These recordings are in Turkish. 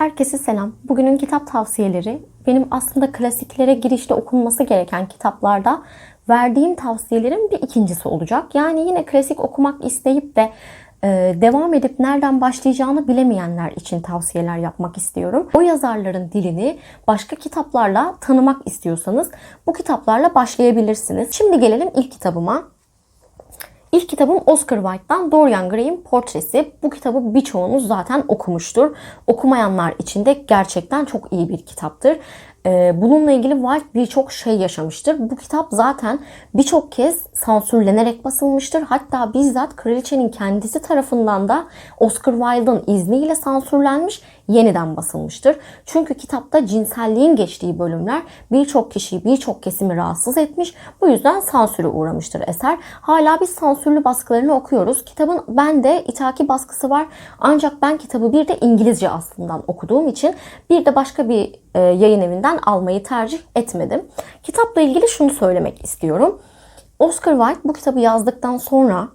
Herkese selam. Bugünün kitap tavsiyeleri benim aslında klasiklere girişte okunması gereken kitaplarda verdiğim tavsiyelerin bir ikincisi olacak. Yani yine klasik okumak isteyip de e, devam edip nereden başlayacağını bilemeyenler için tavsiyeler yapmak istiyorum. O yazarların dilini başka kitaplarla tanımak istiyorsanız bu kitaplarla başlayabilirsiniz. Şimdi gelelim ilk kitabıma. İlk kitabım Oscar Wilde'dan Dorian Gray'in Portresi. Bu kitabı birçoğunuz zaten okumuştur. Okumayanlar için de gerçekten çok iyi bir kitaptır. Ee, Bununla ilgili Wilde birçok şey yaşamıştır. Bu kitap zaten birçok kez sansürlenerek basılmıştır. Hatta bizzat kraliçenin kendisi tarafından da Oscar Wilde'ın izniyle sansürlenmiş, yeniden basılmıştır. Çünkü kitapta cinselliğin geçtiği bölümler birçok kişiyi, birçok kesimi rahatsız etmiş. Bu yüzden sansüre uğramıştır eser. Hala biz sansürlü baskılarını okuyoruz. Kitabın bende ithaki baskısı var. Ancak ben kitabı bir de İngilizce aslından okuduğum için bir de başka bir e, yayın evinden almayı tercih etmedim. Kitapla ilgili şunu söylemek istiyorum. Oscar Wilde bu kitabı yazdıktan sonra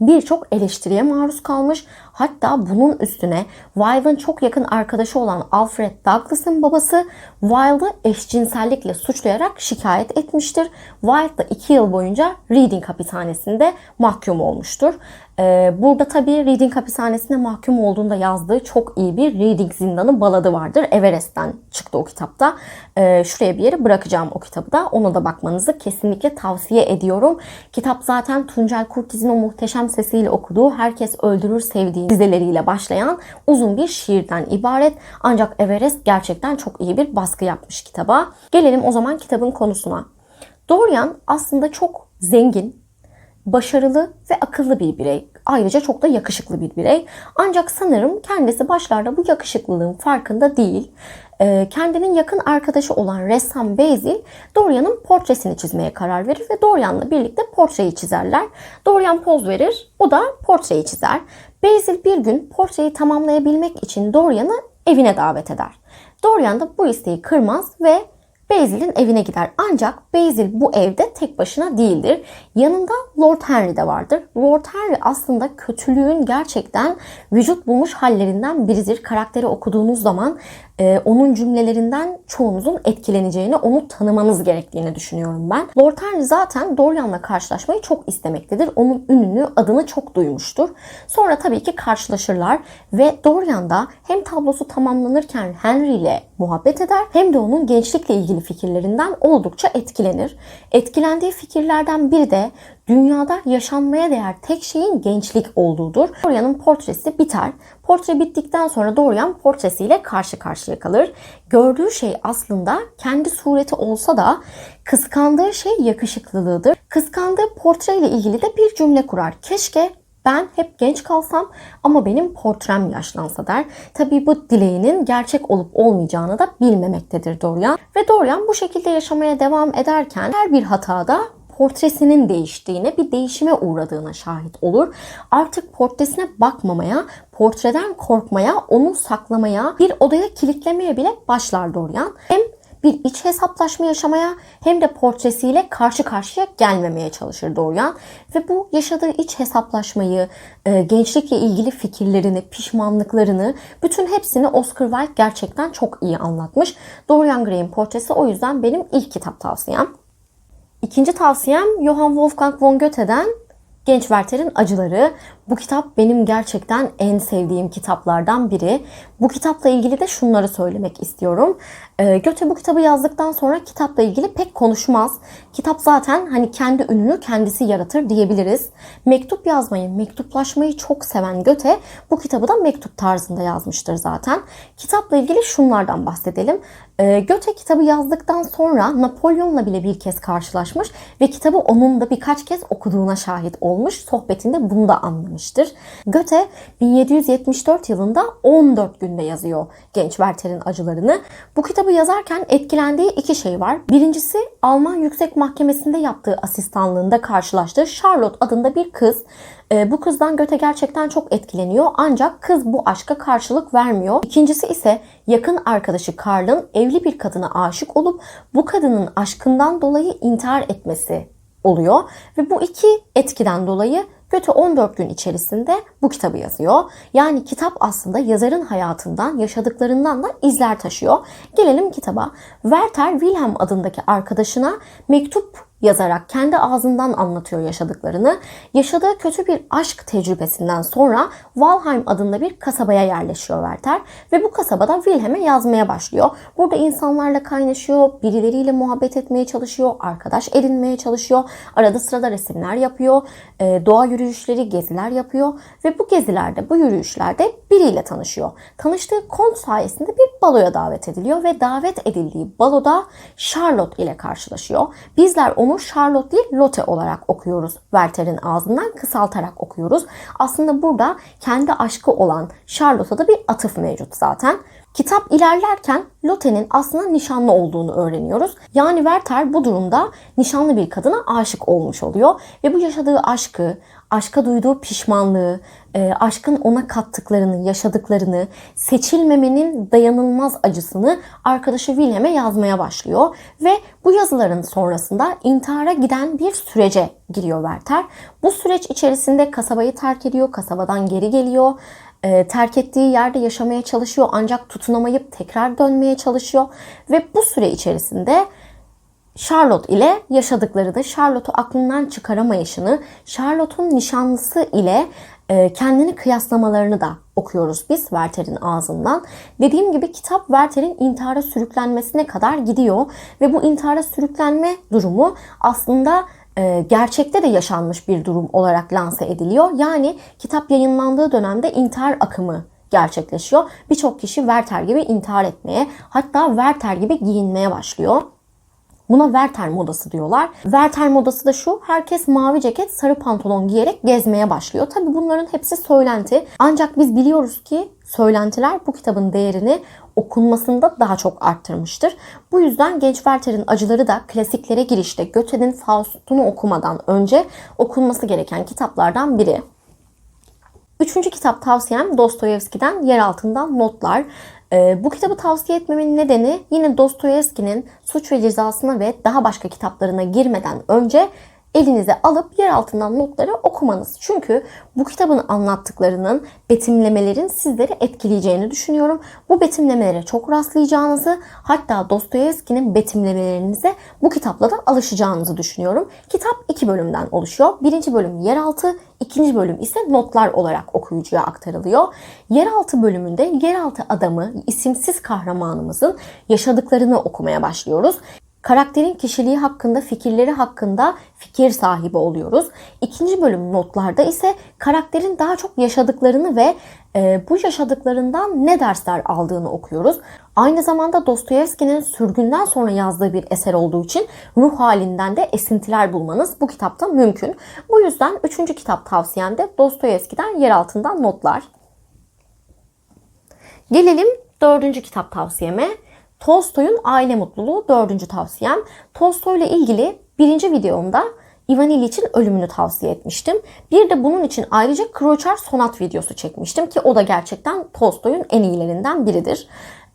birçok eleştiriye maruz kalmış. Hatta bunun üstüne Wilde'ın çok yakın arkadaşı olan Alfred Douglas'ın babası Wilde'ı eşcinsellikle suçlayarak şikayet etmiştir. Wilde da 2 yıl boyunca Reading hapishanesinde mahkum olmuştur. Ee, burada tabii Reading hapishanesine mahkum olduğunda yazdığı çok iyi bir Reading zindanı baladı vardır. Everest'ten çıktı o kitapta. Ee, şuraya bir yere bırakacağım o kitabı da. Ona da bakmanızı kesinlikle tavsiye ediyorum. Kitap zaten Tuncel Kurtiz'in o muhteşem sesiyle okuduğu Herkes Öldürür Sevdiği dizeleriyle başlayan uzun bir şiirden ibaret. Ancak Everest gerçekten çok iyi bir baskı yapmış kitaba. Gelelim o zaman kitabın konusuna. Dorian aslında çok zengin, başarılı ve akıllı bir birey. Ayrıca çok da yakışıklı bir birey. Ancak sanırım kendisi başlarda bu yakışıklılığın farkında değil. Ee, kendinin yakın arkadaşı olan ressam Basil, Dorian'ın portresini çizmeye karar verir ve Dorian'la birlikte portreyi çizerler. Dorian poz verir, o da portreyi çizer. Basil bir gün portreyi tamamlayabilmek için Dorian'ı evine davet eder. Dorian da bu isteği kırmaz ve Basil'in evine gider. Ancak Basil bu evde tek başına değildir. Yanında Lord Henry de vardır. Lord Henry aslında kötülüğün gerçekten vücut bulmuş hallerinden biridir. Karakteri okuduğunuz zaman e, onun cümlelerinden çoğunuzun etkileneceğini, onu tanımanız gerektiğini düşünüyorum ben. Lord Henry zaten Dorian'la karşılaşmayı çok istemektedir. Onun ününü, adını çok duymuştur. Sonra tabii ki karşılaşırlar ve Dorian da hem tablosu tamamlanırken Henry ile muhabbet eder hem de onun gençlikle ilgili fikirlerinden oldukça etkilenir. Etkilendiği fikirlerden biri de dünyada yaşanmaya değer tek şeyin gençlik olduğudur. Dorian'ın portresi biter. Portre bittikten sonra Dorian portresiyle karşı karşıya kalır. Gördüğü şey aslında kendi sureti olsa da kıskandığı şey yakışıklılığıdır. Kıskandığı portreyle ilgili de bir cümle kurar. Keşke ben hep genç kalsam ama benim portrem yaşlansa der. Tabii bu dileğinin gerçek olup olmayacağını da bilmemektedir Dorian. Ve Dorian bu şekilde yaşamaya devam ederken her bir hatada portresinin değiştiğine, bir değişime uğradığına şahit olur. Artık portresine bakmamaya, portreden korkmaya, onu saklamaya, bir odaya kilitlemeye bile başlar Dorian. Hem bir iç hesaplaşma yaşamaya hem de portresiyle karşı karşıya gelmemeye çalışır Dorian. Ve bu yaşadığı iç hesaplaşmayı, e, gençlikle ilgili fikirlerini, pişmanlıklarını, bütün hepsini Oscar Wilde gerçekten çok iyi anlatmış. Dorian Gray'in portresi o yüzden benim ilk kitap tavsiyem. İkinci tavsiyem Johann Wolfgang von Goethe'den Genç Werther'in Acıları. Bu kitap benim gerçekten en sevdiğim kitaplardan biri. Bu kitapla ilgili de şunları söylemek istiyorum. Ee, Goethe bu kitabı yazdıktan sonra kitapla ilgili pek konuşmaz. Kitap zaten hani kendi ününü kendisi yaratır diyebiliriz. Mektup yazmayı, mektuplaşmayı çok seven Goethe bu kitabı da mektup tarzında yazmıştır zaten. Kitapla ilgili şunlardan bahsedelim. Ee, Goethe kitabı yazdıktan sonra Napolyon'la bile bir kez karşılaşmış ve kitabı onun da birkaç kez okuduğuna şahit olmuş. Sohbetinde bunu da anlamıştır. Goethe 1774 yılında 14 günde yazıyor Genç Werther'in acılarını. Bu kitabı yazarken etkilendiği iki şey var. Birincisi Alman Yüksek Mahkemesi'nde yaptığı asistanlığında karşılaştığı Charlotte adında bir kız. Ee, bu kızdan Göte gerçekten çok etkileniyor ancak kız bu aşka karşılık vermiyor. İkincisi ise yakın arkadaşı Karl'ın evli bir kadına aşık olup bu kadının aşkından dolayı intihar etmesi oluyor. Ve bu iki etkiden dolayı Göte 14 gün içerisinde bu kitabı yazıyor. Yani kitap aslında yazarın hayatından, yaşadıklarından da izler taşıyor. Gelelim kitaba. Werther Wilhelm adındaki arkadaşına mektup yazarak kendi ağzından anlatıyor yaşadıklarını. Yaşadığı kötü bir aşk tecrübesinden sonra Valheim adında bir kasabaya yerleşiyor Werther ve bu kasabada Wilhelm'e yazmaya başlıyor. Burada insanlarla kaynaşıyor, birileriyle muhabbet etmeye çalışıyor, arkadaş edinmeye çalışıyor. Arada sırada resimler yapıyor, e, doğa yürüyüşleri, geziler yapıyor ve bu gezilerde, bu yürüyüşlerde biriyle tanışıyor. Tanıştığı kont sayesinde bir baloya davet ediliyor ve davet edildiği baloda Charlotte ile karşılaşıyor. Bizler onu Charlotte değil Lotte olarak okuyoruz. Werther'in ağzından kısaltarak okuyoruz. Aslında burada kendi aşkı olan Charlotte'a da bir atıf mevcut zaten. Kitap ilerlerken Lotte'nin aslında nişanlı olduğunu öğreniyoruz. Yani Werther bu durumda nişanlı bir kadına aşık olmuş oluyor. Ve bu yaşadığı aşkı, aşka duyduğu pişmanlığı, e, aşkın ona kattıklarını, yaşadıklarını, seçilmemenin dayanılmaz acısını arkadaşı Wilhelm'e yazmaya başlıyor. Ve bu yazıların sonrasında intihara giden bir sürece giriyor Werther. Bu süreç içerisinde kasabayı terk ediyor, kasabadan geri geliyor. E, terk ettiği yerde yaşamaya çalışıyor ancak tutunamayıp tekrar dönmeye çalışıyor. Ve bu süre içerisinde Charlotte ile yaşadıklarını, Charlotte'u aklından çıkaramayışını, Charlotte'un nişanlısı ile e, kendini kıyaslamalarını da okuyoruz biz Werther'in ağzından. Dediğim gibi kitap Werther'in intihara sürüklenmesine kadar gidiyor ve bu intihara sürüklenme durumu aslında gerçekte de yaşanmış bir durum olarak lanse ediliyor. Yani kitap yayınlandığı dönemde intihar akımı gerçekleşiyor. Birçok kişi Werther gibi intihar etmeye hatta Werther gibi giyinmeye başlıyor. Buna Werther modası diyorlar. Werther modası da şu. Herkes mavi ceket, sarı pantolon giyerek gezmeye başlıyor. Tabi bunların hepsi söylenti. Ancak biz biliyoruz ki söylentiler bu kitabın değerini okunmasında daha çok arttırmıştır. Bu yüzden Genç Werther'in acıları da klasiklere girişte Goethe'nin Faust'unu okumadan önce okunması gereken kitaplardan biri. Üçüncü kitap tavsiyem Dostoyevski'den Yer Altından Notlar. Ee, bu kitabı tavsiye etmemin nedeni yine Dostoyevski'nin Suç ve Cezasına ve daha başka kitaplarına girmeden önce elinize alıp yer altından notları okumanız. Çünkü bu kitabın anlattıklarının betimlemelerin sizleri etkileyeceğini düşünüyorum. Bu betimlemelere çok rastlayacağınızı hatta Dostoyevski'nin betimlemelerinize bu kitapla da alışacağınızı düşünüyorum. Kitap iki bölümden oluşuyor. Birinci bölüm yeraltı, ikinci bölüm ise notlar olarak okuyucuya aktarılıyor. Yeraltı bölümünde yeraltı adamı, isimsiz kahramanımızın yaşadıklarını okumaya başlıyoruz. Karakterin kişiliği hakkında, fikirleri hakkında fikir sahibi oluyoruz. İkinci bölüm notlarda ise karakterin daha çok yaşadıklarını ve e, bu yaşadıklarından ne dersler aldığını okuyoruz. Aynı zamanda Dostoyevski'nin sürgünden sonra yazdığı bir eser olduğu için ruh halinden de esintiler bulmanız bu kitapta mümkün. Bu yüzden üçüncü kitap tavsiyem de Dostoyevski'den yer altından notlar. Gelelim dördüncü kitap tavsiyeme. Tolstoy'un aile mutluluğu dördüncü tavsiyem. Tolstoy ile ilgili birinci videomda Ivan İliç'in ölümünü tavsiye etmiştim. Bir de bunun için ayrıca Kroçar sonat videosu çekmiştim ki o da gerçekten Tolstoy'un en iyilerinden biridir.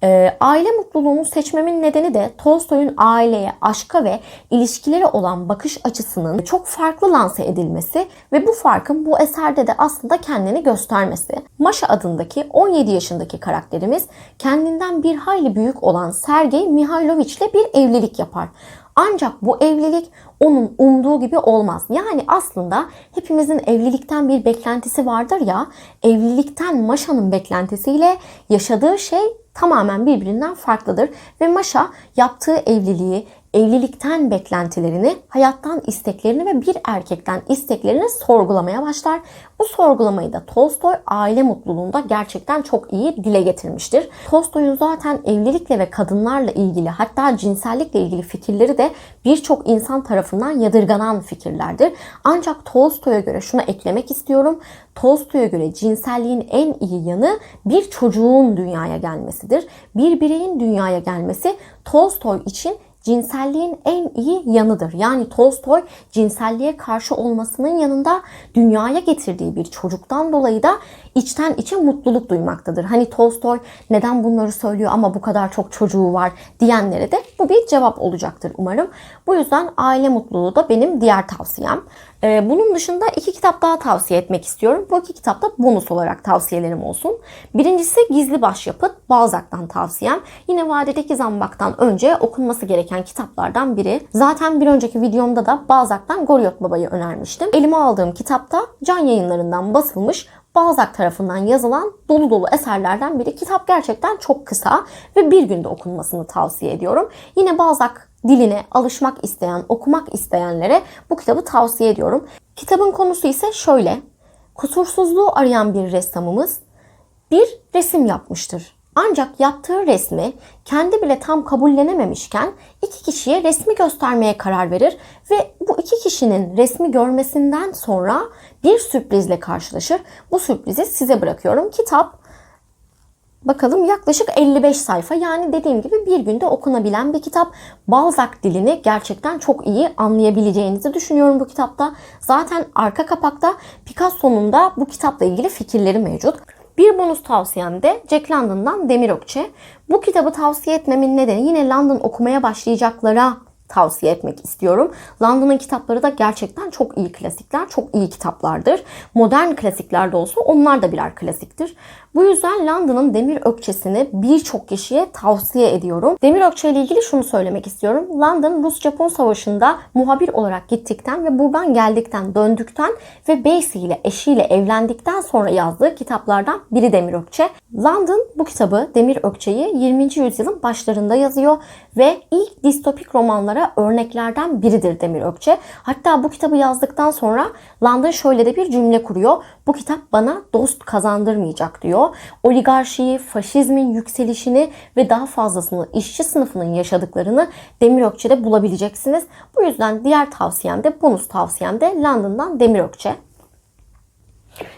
E, aile mutluluğunu seçmemin nedeni de Tolstoy'un aileye, aşka ve ilişkileri olan bakış açısının çok farklı lanse edilmesi ve bu farkın bu eserde de aslında kendini göstermesi. Maşa adındaki 17 yaşındaki karakterimiz kendinden bir hayli büyük olan Sergey Mihailovich ile bir evlilik yapar. Ancak bu evlilik onun umduğu gibi olmaz. Yani aslında hepimizin evlilikten bir beklentisi vardır ya. Evlilikten Maşa'nın beklentisiyle yaşadığı şey tamamen birbirinden farklıdır. Ve Maşa yaptığı evliliği, evlilikten beklentilerini, hayattan isteklerini ve bir erkekten isteklerini sorgulamaya başlar. Bu sorgulamayı da Tolstoy aile mutluluğunda gerçekten çok iyi dile getirmiştir. Tolstoy'un zaten evlilikle ve kadınlarla ilgili hatta cinsellikle ilgili fikirleri de birçok insan tarafından yadırganan fikirlerdir. Ancak Tolstoy'a göre şunu eklemek istiyorum. Tolstoy'a göre cinselliğin en iyi yanı bir çocuğun dünyaya gelmesidir. Bir bireyin dünyaya gelmesi Tolstoy için cinselliğin en iyi yanıdır. Yani Tolstoy cinselliğe karşı olmasının yanında dünyaya getirdiği bir çocuktan dolayı da içten içe mutluluk duymaktadır. Hani Tolstoy neden bunları söylüyor ama bu kadar çok çocuğu var diyenlere de bu bir cevap olacaktır umarım. Bu yüzden aile mutluluğu da benim diğer tavsiyem. Ee, bunun dışında iki kitap daha tavsiye etmek istiyorum. Bu iki kitap da bonus olarak tavsiyelerim olsun. Birincisi Gizli Başyapıt, Balzac'tan tavsiyem. Yine Vadedeki Zambak'tan önce okunması gereken kitaplardan biri. Zaten bir önceki videomda da Balzac'tan Goriot Baba'yı önermiştim. Elime aldığım kitapta Can Yayınları'ndan basılmış Balzac tarafından yazılan dolu dolu eserlerden biri. Kitap gerçekten çok kısa ve bir günde okunmasını tavsiye ediyorum. Yine Balzac diline alışmak isteyen, okumak isteyenlere bu kitabı tavsiye ediyorum. Kitabın konusu ise şöyle. Kusursuzluğu arayan bir ressamımız bir resim yapmıştır. Ancak yaptığı resmi kendi bile tam kabullenememişken iki kişiye resmi göstermeye karar verir ve bu iki kişinin resmi görmesinden sonra bir sürprizle karşılaşır. Bu sürprizi size bırakıyorum. Kitap Bakalım yaklaşık 55 sayfa yani dediğim gibi bir günde okunabilen bir kitap. Balzac dilini gerçekten çok iyi anlayabileceğinizi düşünüyorum bu kitapta. Zaten arka kapakta Picasso'nun da bu kitapla ilgili fikirleri mevcut. Bir bonus tavsiyem de Jack London'dan Demir Ökçe. Bu kitabı tavsiye etmemin nedeni yine London okumaya başlayacaklara tavsiye etmek istiyorum. London'ın kitapları da gerçekten çok iyi klasikler, çok iyi kitaplardır. Modern klasikler de olsa onlar da birer klasiktir. Bu yüzden London'ın Demir Ökçesini birçok kişiye tavsiye ediyorum. Demir Ökçe ile ilgili şunu söylemek istiyorum. London Rus-Japon Savaşı'nda muhabir olarak gittikten ve buradan geldikten, döndükten ve Basie ile eşiyle evlendikten sonra yazdığı kitaplardan biri Demir Ökçe. London bu kitabı Demir Ökçe'yi 20. yüzyılın başlarında yazıyor ve ilk distopik romanlara örneklerden biridir Demir Ökçe. Hatta bu kitabı yazdıktan sonra London şöyle de bir cümle kuruyor. Bu kitap bana dost kazandırmayacak diyor. Oligarşiyi, faşizmin yükselişini ve daha fazlasını işçi sınıfının yaşadıklarını Demir Ökçe'de bulabileceksiniz. Bu yüzden diğer tavsiyem de bonus tavsiyem de London'dan Demir Ökçe.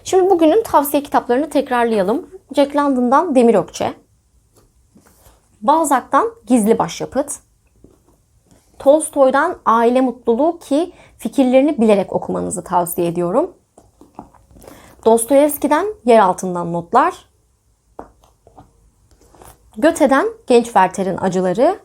Şimdi bugünün tavsiye kitaplarını tekrarlayalım. Jack London'dan Demir Ökçe. Balzac'tan Gizli Başyapıt. Tolstoy'dan Aile Mutluluğu ki fikirlerini bilerek okumanızı tavsiye ediyorum. Dostoyevski'den Yer Altından Notlar. Göte'den Genç Werther'in Acıları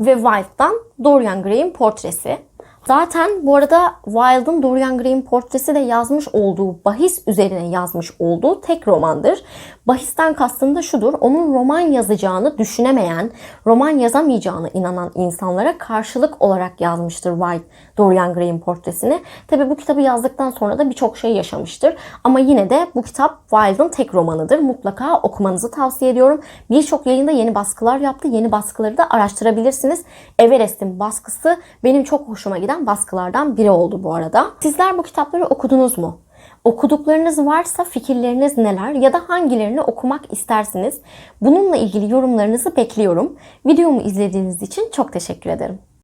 ve Wilde'dan Dorian Gray'in Portresi. Zaten bu arada Wilde'ın Dorian Gray'in portresi de yazmış olduğu bahis üzerine yazmış olduğu tek romandır. Bahisten kastım da şudur. Onun roman yazacağını düşünemeyen, roman yazamayacağını inanan insanlara karşılık olarak yazmıştır Wilde Dorian Gray'in portresini. Tabi bu kitabı yazdıktan sonra da birçok şey yaşamıştır. Ama yine de bu kitap Wilde'ın tek romanıdır. Mutlaka okumanızı tavsiye ediyorum. Birçok yayında yeni baskılar yaptı. Yeni baskıları da araştırabilirsiniz. Everest'in baskısı benim çok hoşuma giden baskılardan biri oldu bu arada. Sizler bu kitapları okudunuz mu? Okuduklarınız varsa fikirleriniz neler ya da hangilerini okumak istersiniz? Bununla ilgili yorumlarınızı bekliyorum. Videomu izlediğiniz için çok teşekkür ederim.